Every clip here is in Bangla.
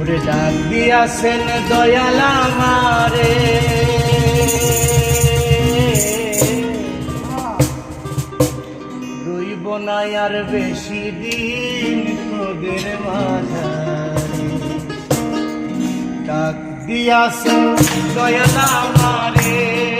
ঘুরে ডাক দিয়াছেন দয়াল আমারে। রইব না আর বেশি দিন তোদের মাঝারে। ডাক দিয়াছেন দয়াল আমারে।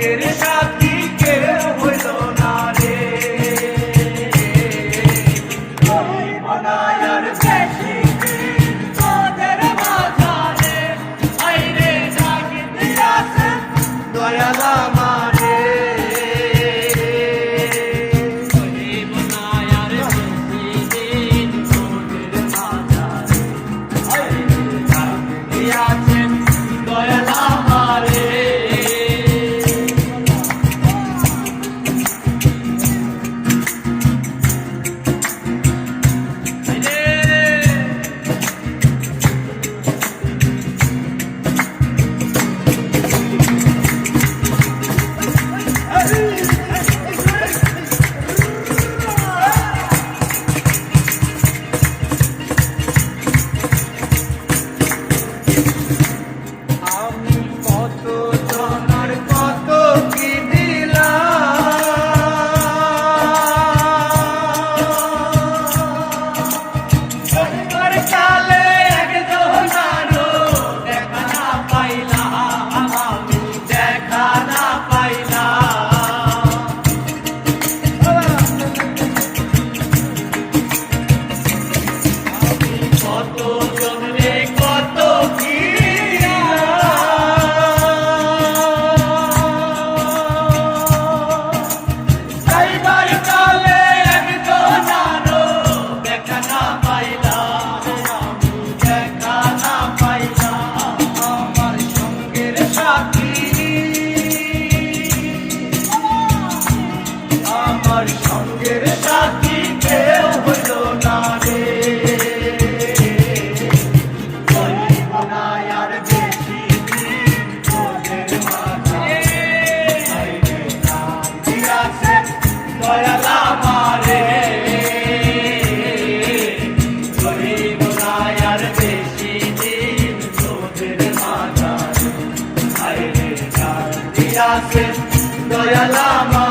সুখের সাথী কেউ হইল না রে মনায়ার দেশে তোদের মাঝারে, আইরে জাগিত আছেন দয়াল আমারে Yeah. আছে দয়াল আমার